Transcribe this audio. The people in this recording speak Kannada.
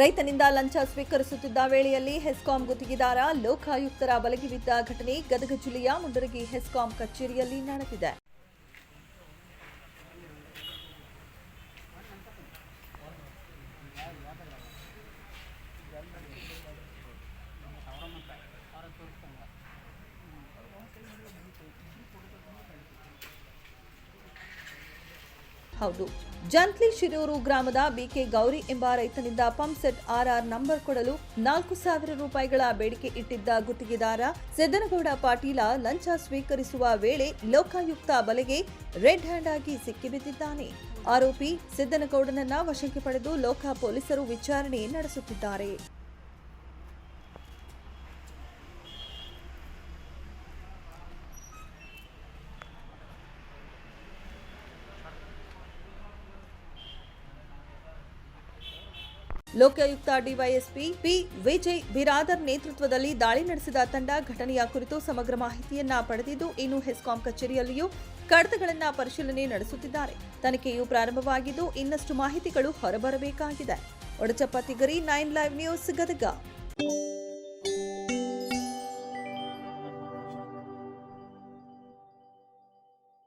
ರೈತನಿಂದ ಲಂಚ ಸ್ವೀಕರಿಸುತ್ತಿದ್ದ ವೇಳೆಯಲ್ಲಿ ಹೆಸ್ಕಾಂ ಗುತ್ತಿಗೆದಾರ, ಲೋಕಾಯುಕ್ತರ ಬಲಗಿ ಬಿದ್ದ ಘಟನೆ ಗದಗ ಜಿಲ್ಲೆಯ ಮುಂಡರಗಿ ಹೆಸ್ಕಾಂ ಕಚೇರಿಯಲ್ಲಿ ನಡೆದಿದೆ. ಹೌದು. ಜಂತ್ಲಿ ಶಿರೂರು ಗ್ರಾಮದ ಬಿಕೆ ಗೌರಿ ಎಂಬ ರೈತನಿಂದ ಪಂಪ್ಸೆಟ್ ಆರ್ಆರ್ ನಂಬರ್ ಕೊಡಲು ನಾಲ್ಕು ಸಾವಿರ ರೂಪಾಯಿಗಳ ಬೇಡಿಕೆ ಇಟ್ಟಿದ್ದ ಗುತ್ತಿಗೆದಾರ ಸಿದ್ದನಗೌಡ ಪಾಟೀಲ ಲಂಚ ಸ್ವೀಕರಿಸುವ ವೇಳೆ ಲೋಕಾಯುಕ್ತ ಬಲೆಗೆ ರೆಡ್ ಹ್ಯಾಂಡ್ ಆಗಿ ಸಿಕ್ಕಿಬಿದ್ದಿದ್ದಾನೆ. ಆರೋಪಿ ಸಿದ್ದನಗೌಡನನ್ನ ವಶಕ್ಕೆ ಪಡೆದು ಲೋಕ ಪೊಲೀಸರು ವಿಚಾರಣೆ ನಡೆಸುತ್ತಿದ್ದಾರೆ. ಲೋಕಾಯುಕ್ತ ಡಿವೈಎಸ್ಪಿ ಪಿ ವಿಜಯ್ ಬಿರಾದರ್ ನೇತೃತ್ವದಲ್ಲಿ ದಾಳಿ ನಡೆಸಿದ ತಂಡ ಘಟನೆಯ ಕುರಿತು ಸಮಗ್ರ ಮಾಹಿತಿಯನ್ನ ಪಡೆದಿದ್ದು, ಇನ್ನು ಹೆಸ್ಕಾಂ ಕಚೇರಿಯಲ್ಲಿಯೂ ಕಡತಗಳನ್ನ ಪರಿಶೀಲನೆ ನಡೆಸುತ್ತಿದ್ದಾರೆ. ತನಿಖೆಯು ಪ್ರಾರಂಭವಾಗಿದ್ದು, ಇನ್ನಷ್ಟು ಮಾಹಿತಿಗಳು ಹೊರಬರಬೇಕಾಗಿದೆ. Odachappa Tigari nine live news Gadag.